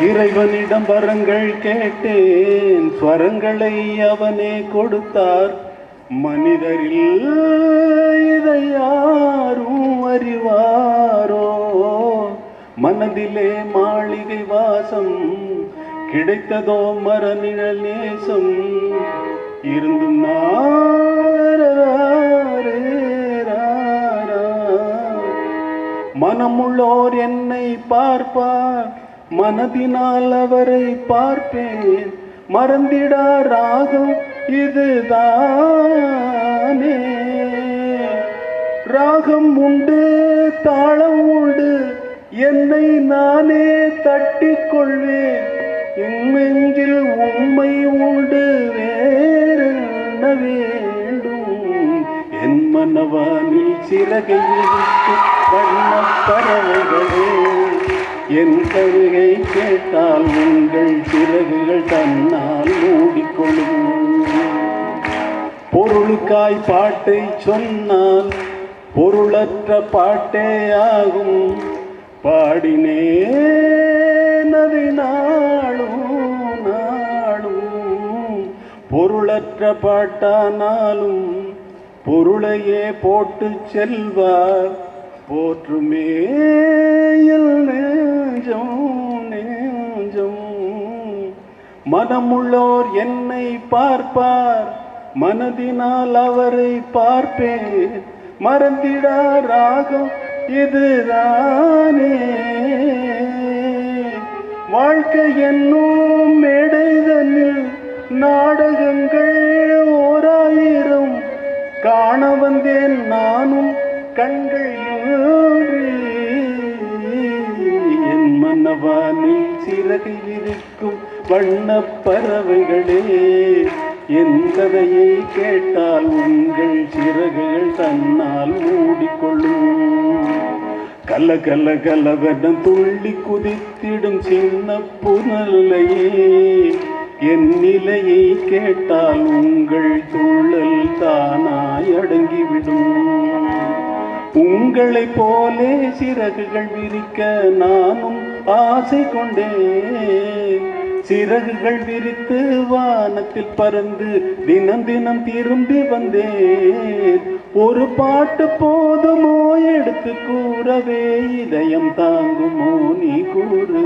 இறைவனிடம் வரங்கள் கேட்டேன் ஸ்வரங்களை அவனே கொடுத்தார். மனிதரில் இதை யாரும் அறிவாரோ? மனதிலே மாளிகை வாசம் கிடைத்ததோ மரநிழல் நேசம். இருந்தும் மனமுள்ளோர் என்னை பார்ப்பார். மனதினால் அவரை பார்ப்பேன். மறந்திடா ராகம் இதுதானே. ராகம் உண்டு தாளம் உண்டு என்னை நானே தட்டிக் கொள்வேன். என் உண்மை உண்டு வேறென்ன வேண்டும்? என் மனவானில் சிறகை என் கருகை கேட்டால் உங்கள் சிறகுகள் தன்னால் மூடிக்கொள்ளும். பொருளுக்காய் பாட்டை சொன்னால் பொருளற்ற பாட்டே ஆகும். பாடினேன் அதை நாளும் நாளும். பொருளற்ற பாட்டானாலும் பொருளையே போட்டு செல்வார். போற்றுமே மனமுள்ளோர் என்னை பார்ப்பார். மனதினால் அவரை பார்ப்பேன். மறந்திடா ராகம் இதுதானே. வாழ்க்கை என்னும் மேடைதனில் நாடகங்கள் ஓராயிரம். காண வந்தேன் நானும் கண்கள் என் மன்னவானில் சிறகு இருக்கும் வண்ணப் பறவைகளே என் கதையை கேட்டால் உங்கள் சிறகுகள் தன்னால் மூடிக்கொள்ளும். கல கல கலவென துள்ளி குதித்திடும் சின்ன புனலையே என் நிலையை கேட்டால் உங்கள் துள்ளல் தானாய் அடங்கிவிடும். உங்களைப் போலே சிறகுகள் விரிக்க நானும் ஆசை கொண்டேன் சிறகுகள் விரித்து வானத்தில் பறந்து தினம் தினம் திரும்பி வந்தேன். ஒரு பாட்டு போதுமோ எடுத்து கூறவே இதயம் தாங்குமோ நீ கூறு.